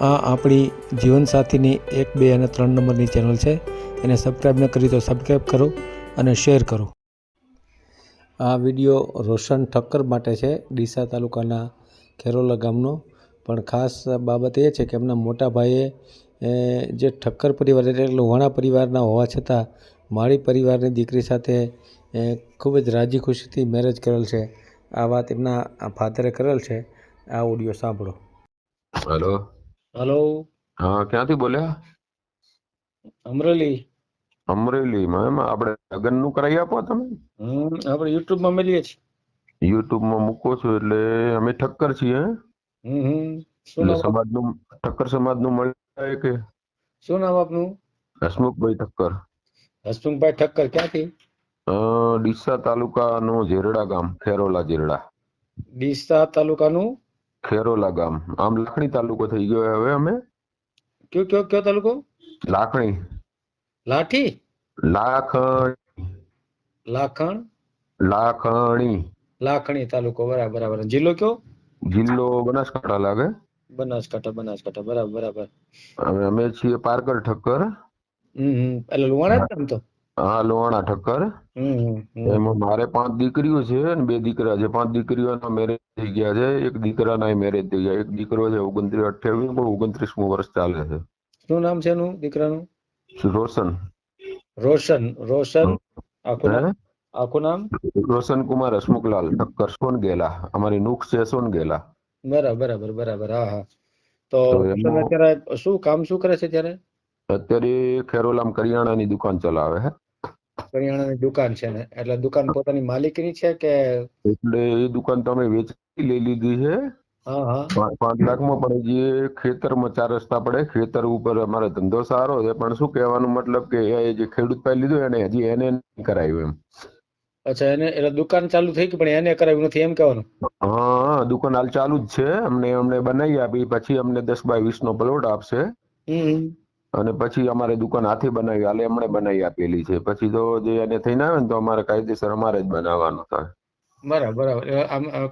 આ આપણી જીવનસાથીની એક, બે અને ત્રણ નંબરની ચેનલ છે. એને સબસ્ક્રાઈબ ન કરી તો સબસ્ક્રાઈબ કરો અને શેર કરો. આ વીડિયો રોશન ઠક્કર માટે છે, ડીસા તાલુકાના ખેરોલા ગામનો. પણ ખાસ બાબત એ છે કે એમના મોટા ભાઈએ જે ઠક્કર પરિવાર એટલે લોહાણા પરિવારના હોવા છતાં માળી પરિવારની દીકરી સાથે ખૂબ જ રાજી ખુશીથી મેરેજ કરેલ છે. આ વાત એમના ફાધરે કરેલ છે. આ ઓડિયો સાંભળો. Hello hello. હા ક્યાંથી બોલ્યા? અમરેલી. અમરેલીમાં એમ? આપણે લગ્નનું કરાવી આપો તમે? હમ આપણે યુટ્યુબમાં મળીએ છીએ. યુટ્યુબમાં મૂકો છો એટલે અમે ઠક્કર છીએ? હમ હમ. શું એટલે નામ સમાજનું ઠક્કર મળે કે? શું નામ આપનું? હસમુખભાઈ ઠક્કર. હસમુખભાઈ ઠક્કર ક્યાંથી? અ, ડીસા તાલુકાનું ઝેરડા ગામ ખેરોલા ઝેરડા. ડીસા તાલુકાનું ખેરોલા ગામ આમ લાખણી તાલુકો થઈ ગયો હવે અમે. કયો કયો કયો તાલુકો? લાખણી. લાઠી? લાખણ. લાખણ? લાખણી. લાખણી તાલુકો બરાબર બરાબર. જિલ્લો કયો? જિલ્લો બનાસકાંઠા લાગે. બનાસકાંઠા બનાસકાંઠા બરાબર બરાબર. અમે છીએ પારકર ઠક્કર. હમ હમ. એટલે લુવાણા જ તો? હા લોહાણા ઠક્કર. એમાં મારે પાંચ દીકરીઓ છે અને બે દીકરા છે. પાંચ દીકરીઓના મેરેજ થઈ ગયા છે. એક દીકરાના મેરેજ થઈ ગયા. એક દીકરો છે ઓગણત્રીસ અઠ્યાવીસ પણ ઓગણત્રીસમું વર્ષ ચાલે છે. શું નામ છે એનું દીકરાનું? રોશન. રોશન રોશન. આખું નામ? આખું નામ? રોશન કુમાર હસમુખલાલ ઠક્કર સોનગેલા. અમારી નુખ છે સોનગેલા. બરાબર બરાબર બરાબર. હા હા. તો તો અત્યારે શું કામ શું કરે છે ત્યારે? અત્યારે ખેરોલામ કરિયાણાની દુકાન ચલાવે છે કરિયાણાની દુકાન છે ને? એટલે દુકાન પોતાની માલિકીની છે કે એટલે એ દુકાન તમે વેચી લઈ લીધી છે. પાંચ લાખ લાખમાં પણ જે ખેતરમાં ચાર રસ્તા પડે. ખેતર ઉપર અમારો ધંધો સારો છે. પણ શું કહેવાનું મતલબ કે એ જે ખેડૂત પાસે લીધું એને હજી એને કરાયું કરાવ્યું એમ. અચ્છા એને એટલે દુકાન ચાલુ થઈ ગઈ પણ એને કરાવ્યું નથી એમ કહેવાનું? હા દુકાન હાલ ચાલુ જ છે. અમને અમને બનાવી આપી. પછી અમને દસ બાય વીસ નો પ્લોટ આપશે. અને પછી અમારે દુકાન હાથી બનાવી હાલે એમણે બનાવી આપેલી છે. પછી તો જે એને થઈને આવે ને તો અમારે કાયદેસર અમારે જ બનાવવાનું થાય. બરાબર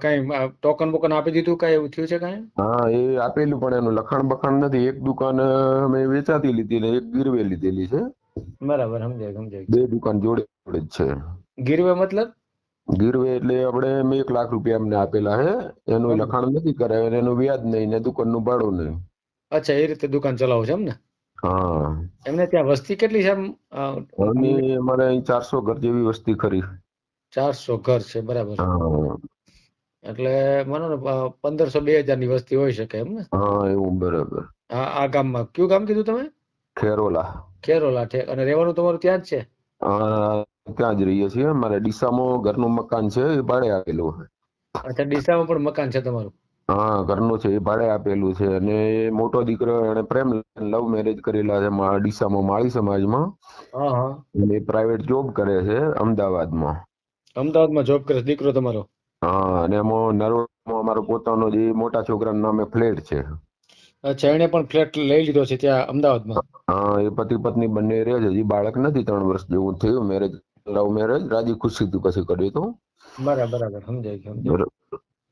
કાંઈ ટોકન બોકન આપી દીધું કઈ એવું થયું છે કઈ? હા એ આપેલું પણ એનું લખાણ બખાણ નથી. એક દુકાન અમે વેચાતી લીધી ને એક ગીરવે લીધેલી છે. બરાબર સમજાય સમજાય. બે દુકાન જોડે જોડે જ છે. ગીરવે મતલબ? ગીરવે એટલે આપણે મેં એક લાખ રૂપિયા એમને આપેલા છે. એનું લખાણ નથી કરાવ્યું એનું વ્યાજ નહીં ને દુકાનનું ભાડું નહીં. અચ્છા એ રીતે દુકાન ચલાવો છો એમ ને? હા. એમને ત્યાં વસ્તી કેટલી છે અમારે અહીં ચારસો ઘર જેવી વસ્તી ખરી. ચારસો ઘર છે બરાબર. હા. એટલે માનો ને પંદરસો બે હજારની વસ્તી હોઈ શકે એમ ને? હા એવું બરાબર. આ આ ગામમાં. કયું ગામ કીધું તમે? ખેરોલા. ખેરોલા ઠેક અને રહેવાનું તમારું ત્યાં જ છે? ત્યાં જ રહીએ છીએ. મારે ડીસામાં ઘરનું મકાન છે એ ભાડે આપેલું છે. અચ્છા ડીસામાં પણ મકાન છે તમારું? હા ઘરનું છે એ ભાડે આપેલું છે. અને એ મોટો દીકરો એને પ્રેમ લવ મેરેજ કરેલા છે મા- ડીસામાં માળી સમાજમાં. હા હા. અને પ્રાઇવેટ જોબ કરે છે અમદાવાદમાં. અમદાવાદમાં જોબ કરે છે દીકરો તમારો? હા અને એમાં નરોડામાં અમારો પોતાનો જે મોટા છોકરાના નામે ફ્લેટ છે. અચ્છા એને પણ ફ્લેટ લઈ લીધો છે ત્યાં અમદાવાદમાં? હા એ પતિ પત્ની બંને રહે છે. હજી બાળક નથી ત્રણ વર્ષ જેવું થયું. મેરેજ લવ મેરેજ રાજી ખુશીથી પછી કર્યું હતું. બરાબર બરાબર સમજાય ગયું સમજાય ગયું.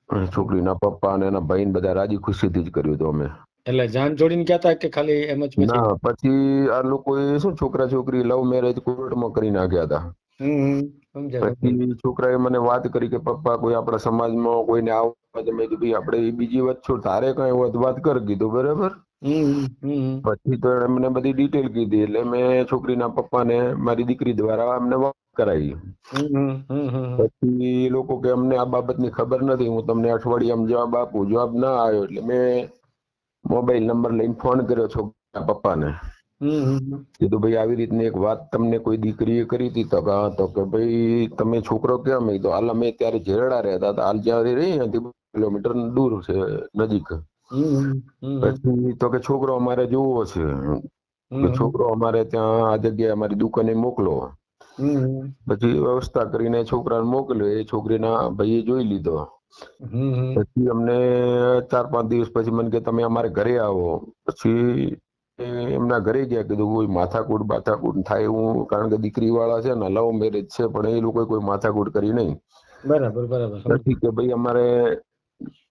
છોકરીના પપ્પા અને એના ભાઈ બધા રાજી ખુશીથી જ કર્યું હતું અમે એટલે જાન જોડીને કહેતા હતા કે ખાલી એમ જ ના પછી આ લોકો શું છોકરા છોકરી લવ મેરેજ કોર્ટમાં કરી નાખ્યા હતા. પછી છોકરાએ મને વાત કરી કે પપ્પા કોઈ આપણા સમાજમાં કોઈને આવું તમે કીધું "ભઈ આપણે બીજી વાત છોડ તારે કઈ વાત કર કીધું બરાબર. પછી તો એમને મને બધી ડિટેલ કીધી એટલે મેં છોકરીના પપ્પાને મારી દીકરી દ્વારા એમને કરાવી. પછી એ લોકો કે અમને આ બાબતની ખબર નથી હું તમને અઠવાડિયામાં જવાબ આપું જવાબ ના આવ્યો એટલે મેં મોબાઈલ નંબર લઈને ફોન કર્યો છોકરા પપ્પાને. કીધું ભાઈ આવી રીતની એક વાત તમને કોઈ દીકરીએ કરી હતી તો હા તો કે ભાઈ તમે છોકરો કેમ કીધું હાલ અમે ત્યારે ઝેરડા રહેતા હતા હાલ જ્યાં રહી ત્યાંથી કિલોમીટર દૂર છે નજીક. પછી તો કે છોકરો અમારે જોવો છે. છોકરો અમારે ત્યાં આ જગ્યાએ અમારી દુકાને મોકલો પછી વ્યવસ્થા કરીને છોકરાને મોકલ્યો. એ છોકરીના ભાઈએ જોઈ લીધો. પછી અમને ચાર પાંચ દિવસ પછી મને કે તમે અમારે ઘરે આવો. પછી એમના ઘરે ગયા કીધું કોઈ માથાકૂટ બાથાકૂટ થાય હું કારણ કે દીકરી વાળા છે ને લવ મેરેજ છે પણ એ લોકો કોઈ માથાકૂટ કરી નહીં. બરાબર બરાબર. નથી કે ભાઈ અમારે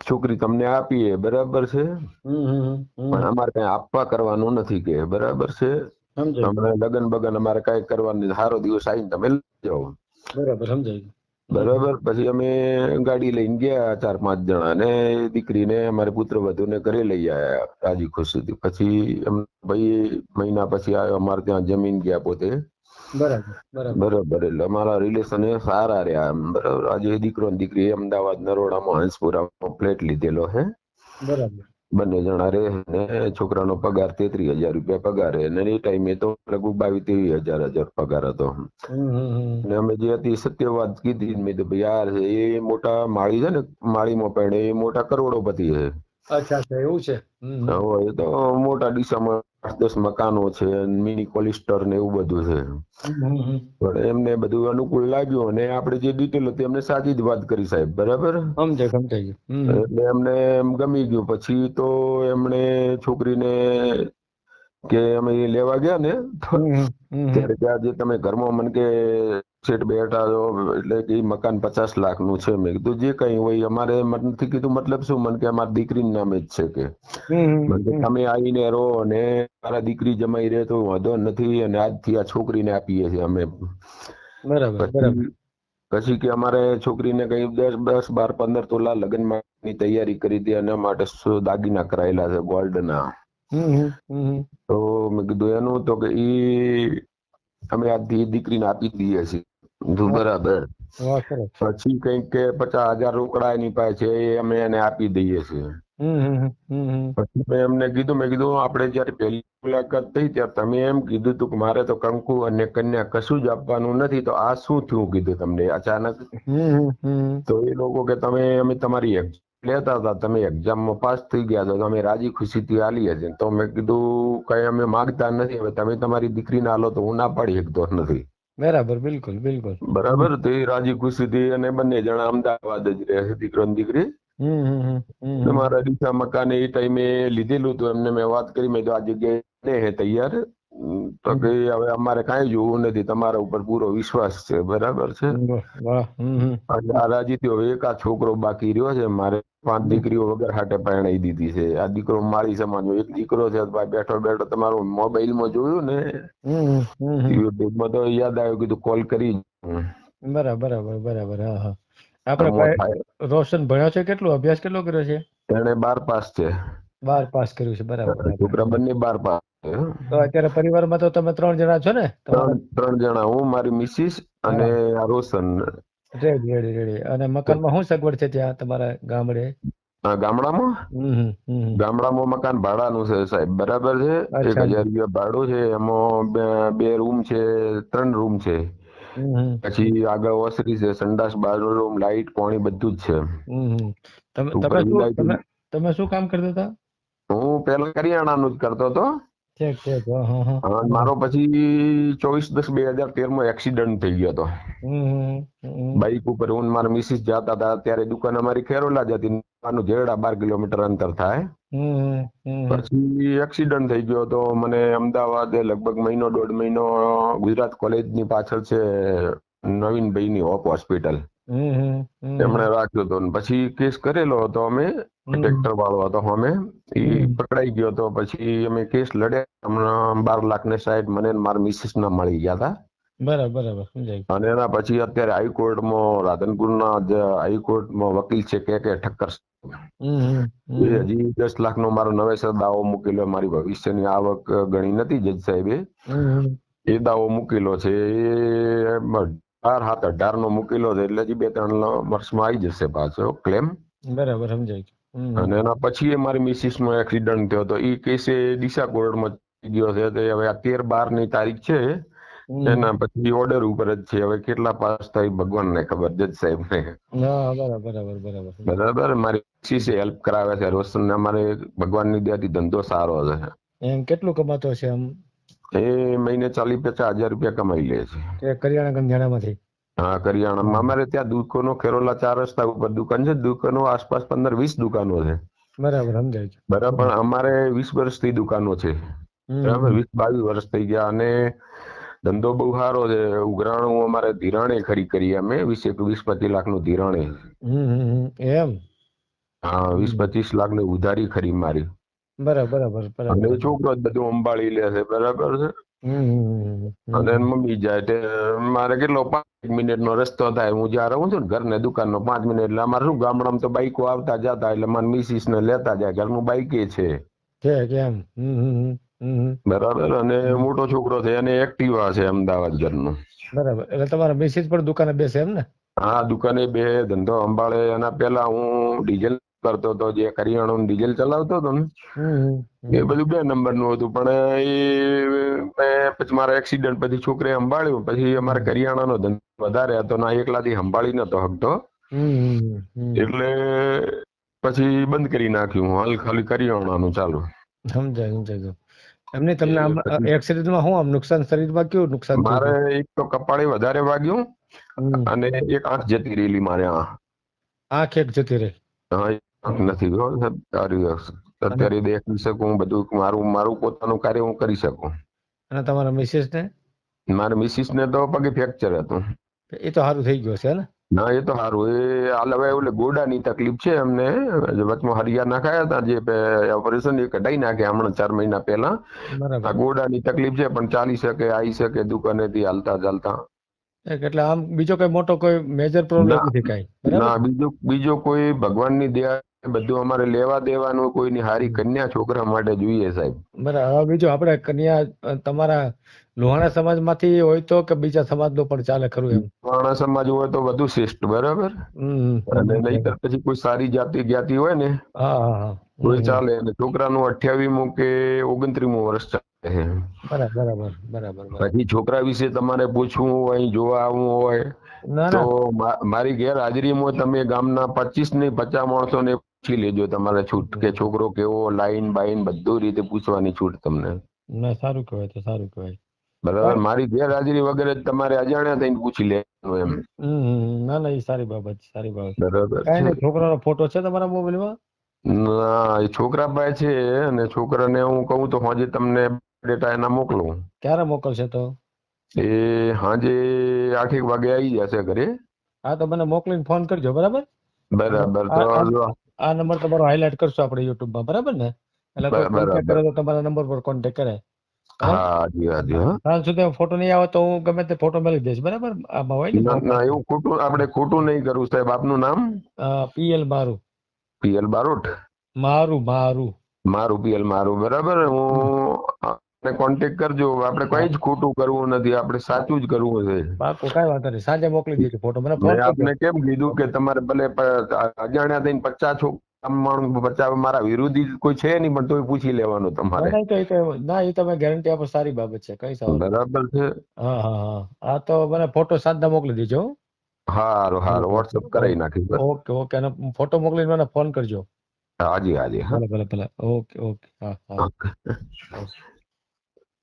છોકરી તમને આપીએ બરાબર છે. પણ અમારે કઈ આપવા કરવાનું નથી કે બરાબર છે? સમજાય. લગન બગન અમારે કઈ કરવાની સારો દિવસ આવીને તમે જાઓ. બરાબર સમજાય. બરાબર? પછી અમે ગાડી લઈને ગયા ચાર પાંચ જણા ને દીકરીને અમારે પુત્ર વધુને ઘરે લઈ આવ્યા રાજી ખુશીથી. પછી એમ ભાઈ મહિના પછી આવ્યો અમારે ત્યાં જમીન ગયા પોતે. બરાબર બરાબર. બરોબર એટલે અમારા રિલેશન એ સારા રહ્યા એમ. બરાબર આજે દીકરો ને દીકરી અમદાવાદ નરોડામાં હંસપુરામાં ફ્લેટ લીધેલો હે. બરાબર. બંને જણા રહે ને છોકરાનો પગાર તેત્રીસ હજાર રૂપિયા પગાર રહે ને એ ટાઈમે તો લગભગ બાવીસ ત્રેવીસ હજાર હજાર પગાર હતો. અને અમે જે હતી સત્ય વાત કીધી મેં કીધું ભાઈ યાર એ મોટા માળી છે ને માળીમાં પણ એ મોટા કરોડોપતિ છે અચ્છા એવું છે. એ તો મોટા ડીસામાં આઠ દસ મકાનો છે મિની કોલિસ્ટર ને એવું બધું છે. પણ એમને બધું અનુકૂળ લાગ્યું અને આપણે જે ડિટેલ હતી એમને સાચી જ વાત કરી સાહેબ બરાબર. એટલે એમને એમ ગમી ગયું પછી તો એમણે છોકરીને કે અમે એ લેવા ગયા ને. ત્યારે ત્યાં જે તમે ઘરમાં મને કે બેઠા છો એટલે કે મકાન પચાસ લાખનું છે મેં કીધું. જે કઈ હોય અમારે નથી કીધું. મતલબ શું? મને કે અમારી દીકરીના નામે જ છે કે. તમે આવીને રહો અને મારા દીકરી જમાઈ રહે તો વાંધો નથી અને આજથી આ છોકરીને આપીએ છીએ અમે. બરાબર બરાબર. પછી કે અમારે છોકરીને કઈ દસ દસ બાર પંદર તોલા લગ્નની તૈયારી કરી હતી અને માટે દાગીના કરાયેલા છે ગોલ્ડના. હમ હમ. તો મેં કીધું એનું તો કે ઈ અમે આજથી ઈ દીકરીને આપી દઈએ છીએ. બરાબર. પછી કંઈક કે પચાસ હજાર રોકડા એની પાસે એ અમે એને આપી દઈએ છીએ. પછી મેં એમને કીધું મેં કીધું આપણે જયારે પહેલી મુલાકાત થઈ ત્યારે તમે એમ કીધું તું કે મારે તો કંકુ અને કન્યા કશું જ આપવાનું નથી તો આ શું થયું? કીધું તમને અચાનક. તો એ લોકો કે તમે અમે તમારી લેતા હતા તમે એક્ઝામમાં પાસ થઈ ગયા તો તમે રાજી ખુશીથી આલી હશે તો મેં કીધું કઈ અમે માગતા નથી હવે તમે તમારી દીકરીને હાલો તો હું ના પાડી શકતો નથી. બરાબર બિલકુલ બિલકુલ. બરાબર તો એ રાજી ખુશીથી અને બંને જણા અમદાવાદ જ રહે છે દીકરો. ને દીકરી. મારા ડીસા મકાન એ ટાઈમે લીધેલું હતું એમને મેં વાત કરી મેં તો આ જગ્યાએ હે તૈયાર. તો કે હવે અમારે કાંઈ જોવું નથી તમારા ઉપર પૂરો વિશ્વાસ છે બરાબર છે? આ રાજી હવે એક આ છોકરો બાકી રહ્યો છે મારે પાંચ. દીકરીઓ વગર હાટે પરણાઈ દીધી છે. આ દીકરો મારી સમાજો એક દીકરો છે ભાઈ બેઠો બેઠો તમારો મોબાઈલમાં જોયું ને. યુટ્યુબમાં તો યાદ આવ્યું કીધું કોલ કરી. બરાબર બરાબર બરાબર હા હા. આપણે રોશન ભણ્યો છે કેટલો? અભ્યાસ કેટલો કર્યો છે? તેણે બાર પાસ છે. બાર પાસ કર્યું છે બરાબર. છોકરા બંને બાર પાસ છે તો અત્યારે પરિવારમાં તો તમે ત્રણ જણા છો ને? ત્રણ ત્રણ જણા હું મારી મિસિસ અને આ રોશન. Ready ready ready. અને મકાનમાં શું સગવડ છે ત્યાં તમારા ગામડે? ગામડામાં. ગામડામાં મકાન ભાડાનું છે સાહેબ. બરાબર છે? એક હજાર રૂપિયા ભાડું છે. એમાં બે- રૂમ છે ત્રણ રૂમ છે. પછી આગળ ઓસરી છે સંડાસ બાથરૂમ લાઈટ પાણી બધું જ છે. હમ હમ. તમે તમે શું તમે તમે શું કામ કરતા હતા? હું પેલા કરિયાણાનું જ કરતો હતો. મારો પછી ચોવીસ દસ બે હજાર તેરમાં એક્સિડન્ટ થઈ ગયો હતો. બાઇક ઉપર હું મારા મિસિસ જતા હતા ત્યારે દુકાન અમારી ખેરોલા જ હતી આનું જેરડા બાર કિલોમીટર અંતર થાય. પછી એક્સિડન્ટ થઈ ગયો તો મને અમદાવાદ લગભગ મહિનો દોઢ મહિનો ગુજરાત કોલેજની પાછળ છે નવીનભાઈની હોપ હોસ્પિટલ. એમણે રાખ્યો હતો પછી કેસ કરેલો હતો અમે ટ્રેક્ટર વાળો હતો અમે. એ પકડાઈ ગયો તો પછી અમે કેસ લડ્યા. હમણાં બાર લાખ ને સાઈડ મને મારા મિસિસ ના મળી ગયા હતા. બરાબર બરાબર. અને એના પછી અત્યારે હાઈકોર્ટમાં રાધનપુરના જે હાઈકોર્ટમાં વકીલ છે કે કે ઠક્કર એ હજી દસ લાખ નો મારો નવેસર દાવો મૂકેલો મારી ભવિષ્યની આવક ગણી નથી જજ સાહેબે. એ દાવો મૂકેલો છે. એ અઢાર હાથ અઢાર નો મૂકેલો છે એટલે હજી બે ત્રણ વર્ષમાં આવી જશે પાછો ક્લેમ બરાબર સમજાય અને એના પછી એ મારી મિસિસ નો એક્સિડન્ટ થયો તો એ કેસે ડીસા કોર્ટમાં ગયો છે. તો હવે આ તેર બારની તારીખ છે. એના પછી ઓર્ડર ઉપર જ છે. હવે કેટલા પાસ થાય ભગવાન ને ખબર જજ સાહેબ. ને બરાબર મારી મિસિસ હેલ્પ કરાવે છે. રોશન અમારે ભગવાનની દયાથી ધંધો સારો છે. એમ કેટલું કમાતો છે આમ? એ મહિને ચાલીસ પચાસ હજાર રૂપિયા કમાઈ લે છે. કરિયાણા ગંજાણામાંથી? હા કરિયાણામાં. અમારે ત્યાં દુકાનો ખેરોલા ચાર રસ્તા ઉપર દુકાન છે. દુકાનો આસપાસ પંદર વીસ દુકાનો છે. બરાબર સમજાય છે. બરાબર અમારે વીસ વર્ષથી દુકાનો છે. બરાબર વીસ બાવીસ વર્ષ થઈ ગયા અને ધંધો બહુ સારો છે. ઉઘરાણું અમારે ધિરાણે ખરી કરી અમે. વીસ એક વીસ પચીસ લાખનું ધિરાણે. એમ? હા વીસ પચીસ લાખની ઉધારી ખરી મારી. બરાબર બરાબર અને છોકરો જ બધું સંભાળી લે છે બરાબર છે? હમ, હમ. અને એની મમ્મી જાય તે મારે કેટલો પાંચ મિનિટ નો રસ્તો થાય હું જ્યાં રહું છું ને ઘર ને દુકાન નો પાંચ મિનિટ એટલે અમારે શું ગામડામાં તો બાઈકો આવતા જતા એટલે મારે મિસિસ ને લેતા જાય ઘરનું બાઈકે છે. છે કેમ હમ, હમ, હમ, હમ, હમ. બરાબર અને મોટો છોકરો છે અને એક્ટિવા છે અમદાવાદ ઘરનું. બરાબર એટલે તમારા મિસિસ પણ દુકાને બેસે એમ ને? હા દુકાને બે ધંધો સંભાળે એના પેલા હું ડીઝલ કરતો હતો જે કરિયાણું ડીઝલ ચલાવતો હતો ને એ બધું બે નંબરનું હતું. પણ એ પછી મારા એક્સિડન્ટ પછી છોકરે સંભાળ્યું. પછી અમારે. કરિયાણાનો ધંધો વધારે હતો ના એકલાથી સંભાળી નતો હમ. એટલે પછી બંધ કરી નાખ્યું હાલ ખાલી કરિયાણાનું ચાલુ. સમજાય સમજાય. એમને તમને આમ એક્સિડન્ટમાં શું આમ નુકસાન શરીરમાં કેવું નુકસાન મારે એક તો કપાળે વધારે વાગ્યું અને એક આંખ જતી રહેલી મારે આંખ આંખ એક જતી રહી. હા, નથી સારી અત્યારે દેખી શકું બધું મારું મારું પોતાનું કાર્ય હું કરી શકું. અને તમારા મિસિસ ને મારા મિસિસ ને તો પગે ફ્રેક્ચર હતું. એ તો સારું થઈ ગયું છે ને? ના એ તો સારું. એ હાલ હવે એટલે ગોડાની તકલીફ છે એમને વચમાં હરિયા નાખાયા હતા જે ઓપરેશન એ કઢાઈ નાખ્યા હમણાં ચાર મહિના પહેલા. ગોડાની તકલીફ છે પણ ચાલી શકે આવી શકે દુકાનેથી હાલતા ચાલતા. એટલે આમ બીજો કોઈ મોટો કોઈ મેજર પ્રોબ્લેમ નથી કઈ ના બીજો બીજો કોઈ ભગવાનની દયા બધું અમારે લેવા દેવાનું કોઈની હારી કન્યા છોકરા માટે જોઈએ સાહેબ. બરાબર હવે બીજું આપણે કન્યા તમારા લોહાણા સમાજમાંથી હોય તો કે બીજા સમાજનો પણ ચાલે ખરું એમ? લોહાણા સમાજ હોય તો વધુ શ્રેષ્ઠ બરાબર? અને નહીતર પછી કોઈ સારી જાતિ જ્ઞાતિ હોય ને કોઈ ચાલે અને છોકરાનું અઠ્યાવીમું કે ઓગણત્રીમું વર્ષ ચાલે બરાબર બરાબર પછી છોકરા વિશે તમારે પૂછવું હોય અહીં જોવા આવવું હોય ના તો ના મારી ગેરહાજરીમાં તમે ગામના પચીસ ને પચાસ માણસો ને પૂછી લેજો તમારે છૂટ કે છોકરો કેવો લાઈન બાઈન બધું રીતે પૂછવાની છૂટ તમને. ના સારું કહેવાય તો સારું કહેવાય. બરાબર? મારી ગેરહાજરી વગેરે તમારે અજાણ્યા થઈને પૂછી લેવાનું એમ. ના ના એ સારી બાબત છે, સારી બાબત બરાબર કાંઈ નહીં છોકરાનો ફોટો છે તમારા મોબાઈલમાં? ના એ છોકરા પાસે છે અને છોકરાને હું કહું તો હજી તમને ડેટા એના મોકલું. ક્યારે મોકલશે તો? એ હાજે આઠેક વાગે આવી જશે ઘરે. હા તો મને મોકલીને ફોન કરજો બરાબર? બરાબર તો આ- નંબર તમારો હાઇલાઇટ કરશું આપણે યુટ્યુબમાં બરાબર ને? એટલે કોઈ કોન્ટેક્ટ કરે તો તમારા નંબર પર કોન્ટેક્ટ કરે. સાંજ સુધી ફોટો નહીં આવે તો હું ગમે તે ફોટો મેળવી દઈશ બરાબર? આમાં હોય ને? એવું ખોટું આપણે ખોટું નહીં કરવું સાહેબ. આપનું નામ? પીએલ મારું. પીએલ બારોટ? મારું મારું. મારું પીએલ મારું બરાબર. હું કોન્ટેક્ટ કરજો. આપણે કઈ જ ખોટું કરવું નથી. આપણે સાચું જ કરવું છે. પાકું કઈ વાંધો નહીં. સાંજે મોકલી દેજો ફોટો મને ફોન આપને કેમ કીધું કે તમારે ભલે અજાણ્યા થઈને પચાસ માણસ પચાસ મારા વિરોધી કોઈ છે નહીં પણ તોય પૂછી લેવાનું તમારે. ના, એ તમે ગેરંટી આપો સારી બાબત છે. કઈ સવાલ બરાબર છે. હા હા હા. હા તો મને ફોટો સાંજના મોકલી દેજો હો. હારું હારું. વોટ્સઅપ કરાવી નાખીશ. Okay okay. અને ફોટો મોકલીને મને ફોન કરજો. હાજી હાજી ભલે ભલે ભલે. Okay okay. હા હા.